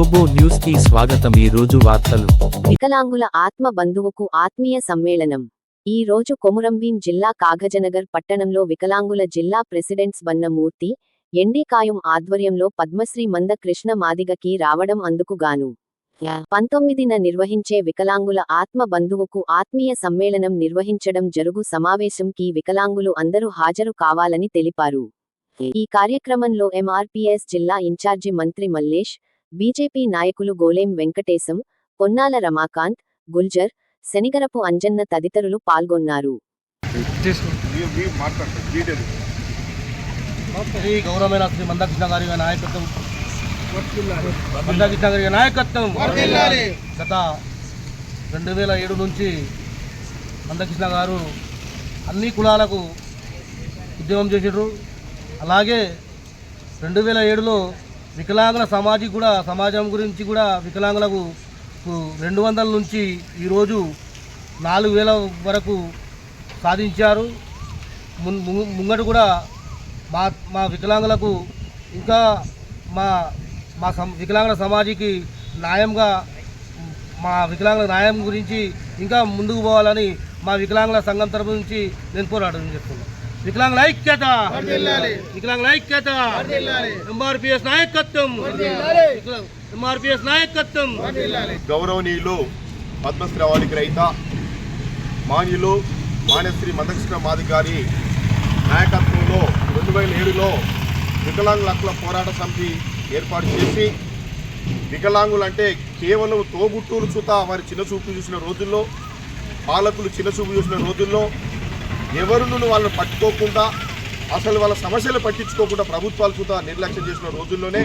గ్లోబో న్యూస్కి స్వాగతం ఈ రోజు వార్తలు. వికలాంగుల ఆత్మ బంధువుకు ఆత్మీయ సమ్మేళనం. ఈ రోజు కొమురంభీం జిల్లా కాగజనగర్ పట్టణంలో వికలాంగుల జిల్లా ప్రెసిడెంట్స్ బన్నమూర్తి ఎండీకాయం ఆధ్వర్యంలో పద్మశ్రీ మంద కృష్ణ మాదిగకి రావడం అందుకు గాను. పంతొమ్మిదిన నిర్వహించే వికలాంగుల ఆత్మ బంధువుకు ఆత్మీయ సమ్మేళనం నిర్వహించడం జరుగు సమావేశంకి వికలాంగులు అందరూ హాజరు కావాలని తెలిపారు. ఈ కార్యక్రమంలో ఎంఆర్పీఎస్ జిల్లా ఇన్ఛార్జి మంత్రి మల్లేష్ బీజేపీ నాయకులు గోలేం వెంకటేశం పొన్నాల రమాకాంత్ గుల్జర్ శనిగరపు అంజన్న తదితరులు పాల్గొన్నారు. శ్రీ గౌరవమైన శ్రీ మందకృష్ణ గారి నాయకత్వం. మందకృష్ణ గారి నాయకత్వం. గత రెండు వేల ఏడు నుంచి మందకృష్ణ గారు అన్ని కులాలకు ఉద్యమం చేసారు అలాగే రెండు వేల ఏడులో వికలాంగుల సమాజి కూడా సమాజం గురించి కూడా వికలాంగులకు రెండు వందల నుంచి ఈరోజు నాలుగు వేల వరకు సాధించారు. మున్- ము- ముంగట కూడా మా మా వికలాంగులకు ఇంకా మా మా సం వికలాంగుల సమాజికి న్యాయంగా మా వికలాంగుల న్యాయం గురించి ఇంకా ముందుకు పోవాలని మా వికలాంగుల సంఘం తరపు నుంచి నేను పోరాటం చేస్తున్నాను. వికలాంగుల ఐక్యత. వికలాంగుల ఐక్యత. ఎంఆర్పిఎస్ నాయకత్వం. ఎంఆర్పిఎస్ నాయకత్వం. గౌరవనీయులు పద్మశ్రీ అవార్డు గ్రహీత మాన్యులు మాన్యశ్రీ మందకృష్ణ మాది గారి నాయకత్వంలో రెండు వేల ఏడులో వికలాంగుల హక్కుల పోరాట సమితి ఏర్పాటు చేసి వికలాంగులు అంటే కేవలం తోబుట్టూరు చూత వారి చిన్న చూపు చూసిన రోజుల్లో పాలకులు చిన్న చూపు చూసిన రోజుల్లో ఎవరును వాళ్ళని పట్టుకోకుండా అసలు వాళ్ళ సమస్యలు పట్టించుకోకుండా ప్రభుత్వాలు చూత నిర్లక్ష్యం చేసిన రోజుల్లోనే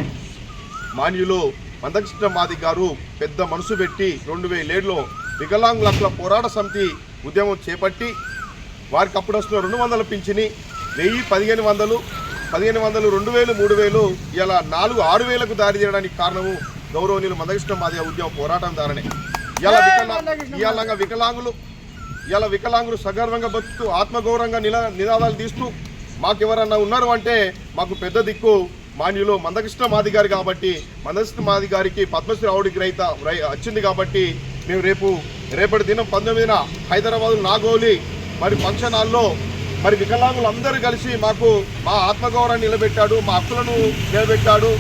మాన్యులు మందకృష్ణ మాది గారు పెద్ద మనసు పెట్టి రెండు వేల ఏడులో వికలాంగుల హక్కుల పోరాట సమితి ఉద్యమం చేపట్టి వారికి అప్పుడు వస్తున్న రెండు వందల పింఛని వెయ్యి పదిహేను వందలు పదిహేను వందలు రెండు వేలు మూడు వేలు ఇలా నాలుగు ఆరు వేలకు దారి తీయడానికి కారణము గౌరవనీయులు మందకృష్ణ మాది ఉద్యమ పోరాటం ద్వారానే. ఇలా వికలాంగులు ఇలా వికలాంగులు సగర్వంగా బతుకుతూ ఆత్మగౌరవంగా నిల నినాదాలు తీస్తూ మాకు ఎవరన్నా ఉన్నారు అంటే మాకు పెద్ద దిక్కు మాన్యులు మందకృష్ణ మాది గారు కాబట్టి మందకృష్ణ మాది గారికి పద్మశ్రీ అవార్డు గ్రహీత రై- వచ్చింది కాబట్టి మేము రేపు రేపటి దినం పంతొమ్మిదిన హైదరాబాద్ నాగోలి మరి ఫంక్షన్ హాల్లో మరి వికలాంగులు అందరూ కలిసి మాకు మా ఆత్మగౌరవాన్ని నిలబెట్టాడు మా హక్కులను నిలబెట్టాడు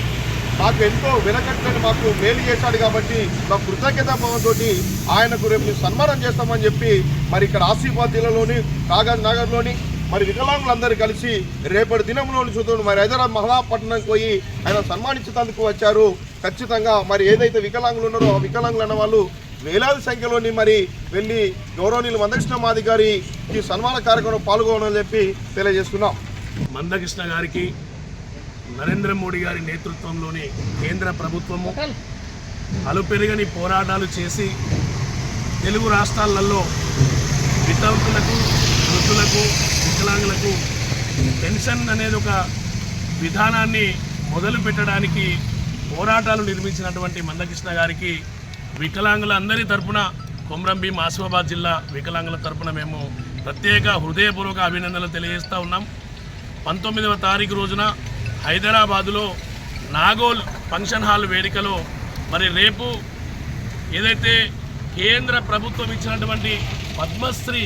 మాకు ఎంతో వెనకట్టని మాకు మేలు చేశాడు కాబట్టి మా కృతజ్ఞత భావంతోటి ఆయనకు రేపు మేము సన్మానం చేస్తామని చెప్పి మరి ఇక్కడ ఆసిఫాబాద్ జిల్లాలోని కాగజ్ నగర్లోని మరి వికలాంగులందరూ కలిసి రేపటి దినంలోని చూద్దాం. మరి హైదరాబాద్ మహాపట్నంకి పోయి ఆయన సన్మానించేందుకు వచ్చారు. ఖచ్చితంగా మరి ఏదైతే వికలాంగులు ఉన్నారో ఆ వికలాంగులు అన్న వాళ్ళు వేలాది సంఖ్యలోని మరి వెళ్ళి గౌరవనీయులు మందకృష్ణ మాది గారి ఈ సన్మాన కార్యక్రమం పాల్గొనని చెప్పి తెలియజేస్తున్నాం. మందకృష్ణ గారికి నరేంద్ర మోడీ గారి నేతృత్వంలోని కేంద్ర ప్రభుత్వము అలుపెరగని పోరాటాలు చేసి తెలుగు రాష్ట్రాలలో వితంతులకు వృద్ధులకు వికలాంగులకు పెన్షన్ అనేది ఒక విధానాన్ని మొదలు పెట్టడానికి పోరాటాలు నిర్మించినటువంటి మందకృష్ణ గారికి వికలాంగులందరి తరపున కొమరంభీం ఆసిఫాబాద్ జిల్లా వికలాంగుల తరపున మేము ప్రత్యేక హృదయపూర్వక అభినందనలు తెలియజేస్తూ ఉన్నాం. పంతొమ్మిదవ తారీఖు రోజున హైదరాబాదులో నాగోల్ ఫంక్షన్ హాల్ వేదికలో మరి రేపు ఏదైతే కేంద్ర ప్రభుత్వం ఇచ్చినటువంటి పద్మశ్రీ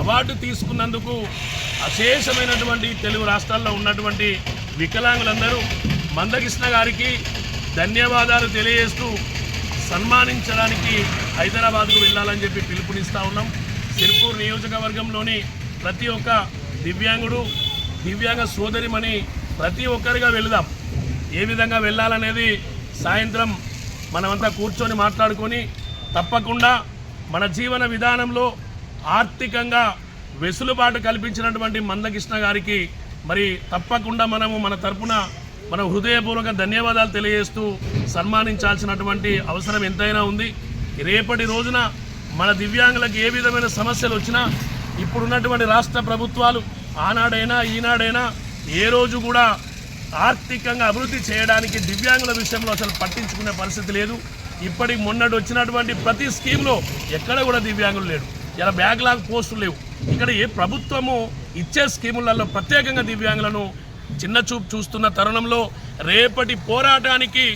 అవార్డు తీసుకున్నందుకు అశేషమైనటువంటి తెలుగు రాష్ట్రాల్లో ఉన్నటువంటి వికలాంగులందరూ మందకృష్ణ గారికి ధన్యవాదాలు తెలియజేస్తూ సన్మానించడానికి హైదరాబాద్కు వెళ్ళాలని చెప్పి పిలుపునిస్తూ ఉన్నాం. సిర్పూర్ నియోజకవర్గంలోని ప్రతి ఒక్క దివ్యాంగుడు దివ్యాంగ సోదరిమని ప్రతి ఒక్కరిగా వెళదాం. ఏ విధంగా వెళ్ళాలనేది సాయంత్రం మనమంతా కూర్చొని మాట్లాడుకొని తప్పకుండా మన జీవన విధానంలో ఆర్థికంగా వెసులుబాటు కల్పించినటువంటి మందకృష్ణ గారికి మరి తప్పకుండా మనము మన తరపున మన హృదయపూర్వక ధన్యవాదాలు తెలియజేస్తూ సన్మానించాల్సినటువంటి అవసరం ఎంతైనా ఉంది. రేపటి రోజున మన దివ్యాంగులకు ఏ విధమైన సమస్యలు వచ్చినా ఇప్పుడున్నటువంటి రాష్ట్ర ప్రభుత్వాలు ఆనాడైనా ఈనాడైనా ఏ రోజు కూడా ఆర్థికంగా అభివృద్ధి చేయడానికి దివ్యాంగుల విషయంలో అసలు పట్టించుకునే పరిస్థితి లేదు. ఇప్పటికి మొన్నటి వచ్చినటువంటి ప్రతి స్కీమ్లో ఎక్కడ కూడా దివ్యాంగులు లేడు ఇలా బ్యాక్లాగ్ పోస్టులు లేవు. ఇక్కడ ఏ ప్రభుత్వము ఇచ్చే స్కీములలో ప్రత్యేకంగా దివ్యాంగులను చిన్న చూపు చూస్తున్న తరుణంలో రేపటి పోరాటానికి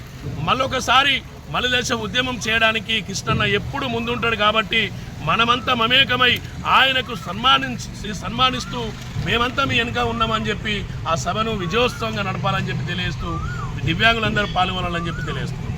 మళ్ళొకసారి మలిదశ ఉద్యమం చేయడానికి కృష్ణన్న ఎప్పుడు ముందుంటాడు కాబట్టి మనమంతా మమేకమై ఆయనకు సన్మానించి సన్మానిస్తూ మేమంతా మీ వెనుక ఉన్నామని చెప్పి ఆ సభను విజయోత్సవంగా నడపాలని చెప్పి తెలియజేస్తూ దివ్యాంగులందరూ పాల్గొనాలని చెప్పి తెలియజేస్తున్నాం.